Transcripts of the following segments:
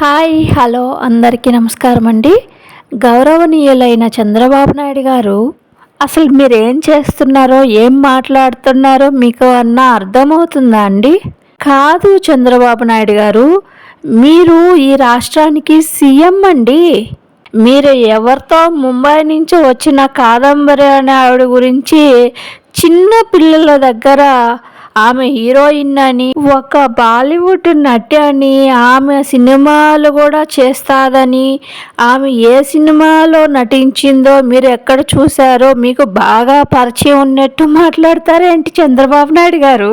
Hi hello అందరికీ నమస్కారం అండి. గౌరవనీయులైన చంద్రబాబు నాయుడు గారు అసలు మీరు ఏం చేస్తున్నారో ఏం మాట్లాడుతున్నారో మీకు అన్న అర్థమవుతుందా అండి? కాదు చంద్రబాబు నాయుడు గారు మీరు ఈ రాష్ట్రానికి సీఎం అండి. మీరు ఎవరితో ముంబై నుంచి వచ్చిన కాదంబరి అనే ఆవిడ గురించి చిన్న పిల్లల దగ్గర ఆమె హీరోయిన్ అని ఒక బాలీవుడ్ నటి అని ఆమె సినిమాలు కూడా చేస్తాదని ఆమె ఏ సినిమాలో నటించిందో మీరు ఎక్కడ చూసారో మీకు బాగా పరిచయం ఉన్నట్టు మాట్లాడతారేంటి చంద్రబాబు నాయుడు గారు?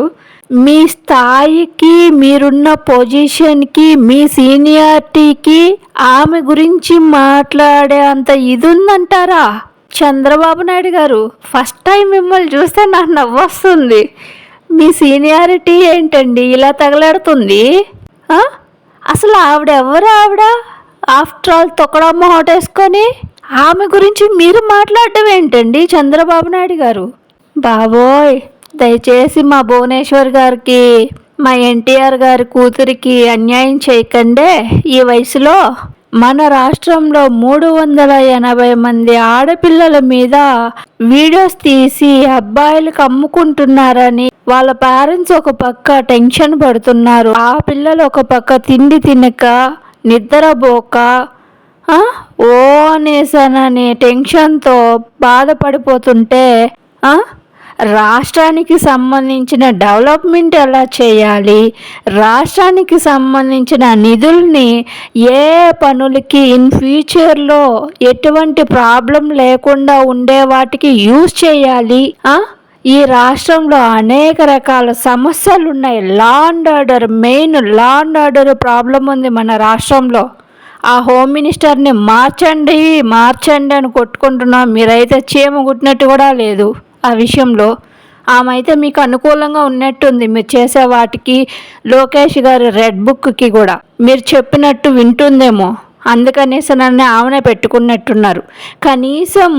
మీ స్థాయికి మీరున్న పొజిషన్కి మీ సీనియారిటీకి ఆమె గురించి మాట్లాడే అంత ఇది ఉందంటారా చంద్రబాబు నాయుడు గారు? ఫస్ట్ టైం మిమ్మల్ని చూస్తే నాకు నవ్వొస్తుంది. మీ సీనియారిటీ ఏంటండి? ఇలా తగలాడుతుంది? అసలు ఆవిడ ఎవరు ఆవిడ? ఆఫ్టర్ ఆల్ తొక్కడమ్మ హోటేసుకొని ఆమె గురించి మీరు మాట్లాడడం ఏంటండి చంద్రబాబు నాయుడు గారు? బాబోయ్! దయచేసి మా భువనేశ్వర్ గారికి మా ఎన్టీఆర్ గారి కూతురికి అన్యాయం చేయకండే ఈ వయసులో. మన రాష్ట్రంలో మూడు వందల ఎనభై మంది ఆడపిల్లల మీద వీడియోస్ తీసి అబ్బాయిలకు అమ్ముకుంటున్నారని వాళ్ళ పేరెంట్స్ ఒక పక్క టెన్షన్ పడుతున్నారు. ఆ పిల్లలు ఒక పక్క తిండి తినక నిద్రపోక ఓ అనేసానని టెన్షన్తో బాధపడిపోతుంటే ఆ, రాష్ట్రానికి సంబంధించిన డెవలప్మెంట్ ఎలా చేయాలి? రాష్ట్రానికి సంబంధించిన నిధుల్ని ఏ పనులకి ఇన్ ఫ్యూచర్లో ఎటువంటి ప్రాబ్లం లేకుండా ఉండే వాటికి యూజ్ చేయాలి? ఈ రాష్ట్రంలో అనేక రకాల సమస్యలు ఉన్నాయి law and order main law and order problem ఉంది మన రాష్ట్రంలో. ఆ హోమ్ మినిస్టర్ని మార్చండి మార్చండి అని కొట్టుకుంటున్నాం. మీరైతే చీమ కుట్టినట్టు కూడా లేదు. ఆ విషయంలో ఆమె అయితే మీకు అనుకూలంగా ఉన్నట్టుంది. మీరు చేసే వాటికి లోకేష్ గారి రెడ్ బుక్కి కూడా. మీరు చెప్పినట్టు వింటుందేమో. అందుకనేసి నన్ను ఆమెనే పెట్టుకున్నట్టున్నారు. కనీసం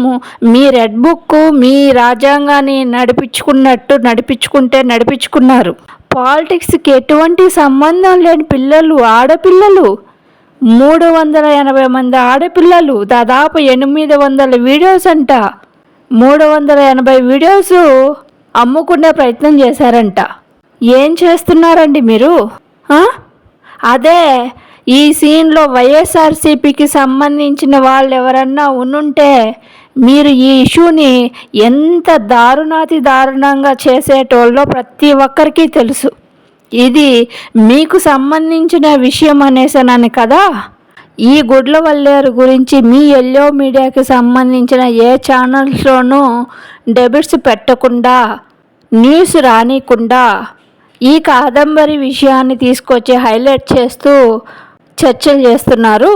మీ రెడ్ బుక్ మీ రాజ్యాంగాన్ని నడిపించుకున్నట్టు నడిపించుకుంటే నడిపించుకున్నారు. పాలిటిక్స్కి ఎటువంటి సంబంధం లేని పిల్లలు ఆడపిల్లలు. మూడు వందల ఎనభై మంది ఆడపిల్లలు దాదాపు ఎనిమిది వందల వీడియోస్ అంట. మూడు వందల ఎనభై వీడియోస్ అమ్ముకునే ప్రయత్నం చేశారంట. ఏం చేస్తున్నారండి మీరు? అదే ఈ సీన్లో వైఎస్ఆర్సీపీకి సంబంధించిన వాళ్ళు ఎవరన్నా ఉండుంటే మీరు ఈ ఇష్యూని ఎంత దారుణాతి దారుణంగా చేసేటోళ్ళో ప్రతి ఒక్కరికి తెలుసు. ఇది మీకు సంబంధించిన విషయం అనేసానని కదా? ఈ గుడ్ల వల్లేరు గురించి మీ ఎల్లో మీడియాకి సంబంధించిన ఏ ఛానల్స్లోనూ డెబిట్స్ పెట్టకుండా న్యూస్ రానికుండా ఈ కాదంబరి విషయాన్ని తీసుకొచ్చి హైలైట్ చేస్తూ చర్చలు చేస్తున్నారు.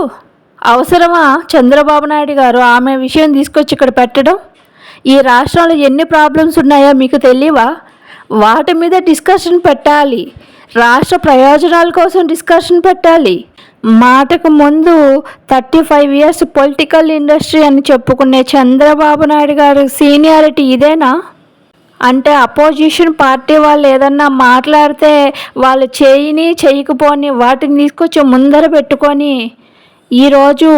అవసరమా చంద్రబాబు నాయుడు గారు ఆమె విషయం తీసుకొచ్చి ఇక్కడ పెట్టడం? ఈ రాష్ట్రంలో ఎన్ని ప్రాబ్లమ్స్ ఉన్నాయో మీకు తెలియవా? వాటి మీద డిస్కషన్ పెట్టాలి. రాష్ట్ర ప్రయోజనాల కోసం డిస్కషన్ పెట్టాలి. మాటకు ముందు thirty five years political industry అని చెప్పుకునే చంద్రబాబు నాయుడు గారి సీనియారిటీ ఇదేనా? అంటే అపోజిషన్ పార్టీ వాళ్ళు ఏదన్నా మాట్లాడితే వాళ్ళు చేయని చేయకపోని వాటిని తీసుకొచ్చి ముందర పెట్టుకొని ఈరోజు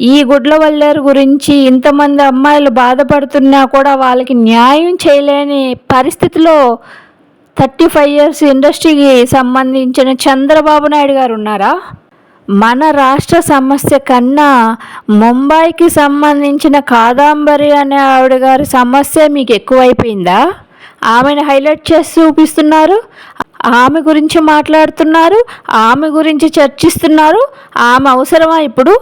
ఈ గుడ్ల వల్లేరు గురించి ఇంతమంది అమ్మాయిలు బాధపడుతున్నా కూడా వాళ్ళకి న్యాయం చేయలేని పరిస్థితిలో థర్టీ ఫైవ్ ఇయర్స్ ఇండస్ట్రీకి సంబంధించిన చంద్రబాబు నాయుడు గారు ఉన్నారా? మన రాష్ట్ర సమస్య కన్నా ముంబైకి సంబంధించిన కాదాంబరి అనే ఆవిడ గారి సమస్య మీకు ఎక్కువైపోయిందా? ఆమెను హైలైట్ చేసి చూపిస్తున్నారు. ఆమె గురించి మాట్లాడుతున్నారు. ఆమె గురించి చర్చిస్తున్నారు. ఆమె అవసరమా ఇప్పుడు?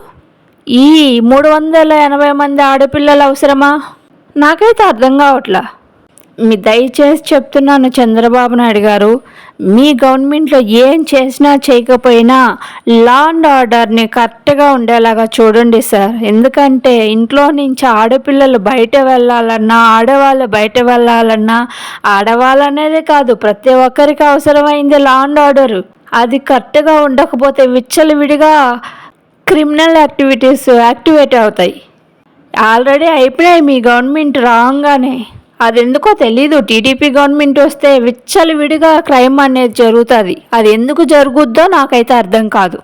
ఈ మూడు వందల ఎనభై మంది ఆడపిల్లలు అవసరమా? నాకైతే అర్థం కావట్లా. మీ దయచేసి చెప్తున్నాను చంద్రబాబు నాయుడు గారు మీ గవర్నమెంట్లో ఏం చేసినా చేయకపోయినా లా అండ్ ఆర్డర్ని కరెక్ట్గా ఉండేలాగా చూడండి సార్. ఎందుకంటే ఇంట్లో నుంచి ఆడపిల్లలు బయట వెళ్ళాలన్నా ఆడవాళ్ళు బయట వెళ్ళాలన్నా ఆడవాళ్ళనేదే కాదు ప్రతి ఒక్కరికి అవసరమైంది లా అండ్ ఆర్డర్. అది కరెక్ట్గా ఉండకపోతే విచ్చలవిడిగా క్రిమినల్ యాక్టివిటీస్ యాక్టివేట్ అవుతాయి. ఆల్రెడీ అయిపోయాయి మీ గవర్నమెంట్ రాగానే. అది ఎందుకో తెలీదు. టీడీపీ గవర్నమెంట్ వస్తే విచ్చలవిడిగా క్రైమ్ అనేది జరుగుతుంది. అది ఎందుకు జరుగుద్దో నాకైతే అర్థం కాదు.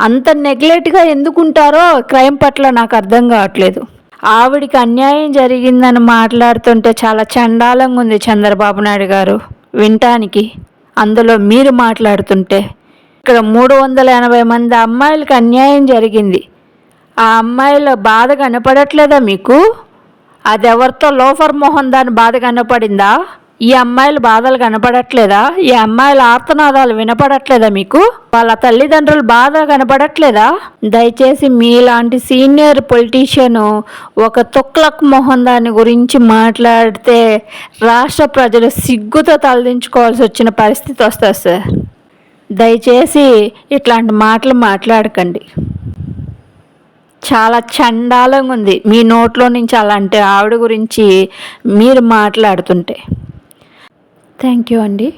అంత నెగ్లెక్ట్గా ఎందుకుంటారో క్రైమ్ పట్ల నాకు అర్థం కావట్లేదు. ఆవిడికి అన్యాయం జరిగిందని మాట్లాడుతుంటే చాలా చండాలంగా ఉంది చంద్రబాబు నాయుడు గారు. వినటానికి అందులో మీరు మాట్లాడుతుంటే ఇక్కడ మూడు వందల ఎనభై మంది అమ్మాయిలకు అన్యాయం జరిగింది. ఆ అమ్మాయిల బాధ కనపడట్లేదా మీకు? అది ఎవరితో లోఫర్ మోహన్ దాని బాధ కనపడిందా? ఈ అమ్మాయిల బాధలు కనపడట్లేదా? ఈ అమ్మాయిల ఆర్తనాదాలు వినపడట్లేదా మీకు? వాళ్ళ తల్లిదండ్రుల బాధ కనపడట్లేదా? దయచేసి మీలాంటి సీనియర్ పొలిటీషియన్ ఒక తుక్లక్ మోహన్ దాని గురించి మాట్లాడితే రాష్ట్ర ప్రజలు సిగ్గుతో తలదించుకోవాల్సి వచ్చిన పరిస్థితి వస్తుంది సార్. దయచేసి ఇట్లాంటి మాటలు మాట్లాడకండి. చాలా చండాలంగా ఉంది. మీ నోట్లో నుంచి అలాంటి ఆవిడ గురించి మీరు మాట్లాడుతుంటే. థ్యాంక్ యూ అండి.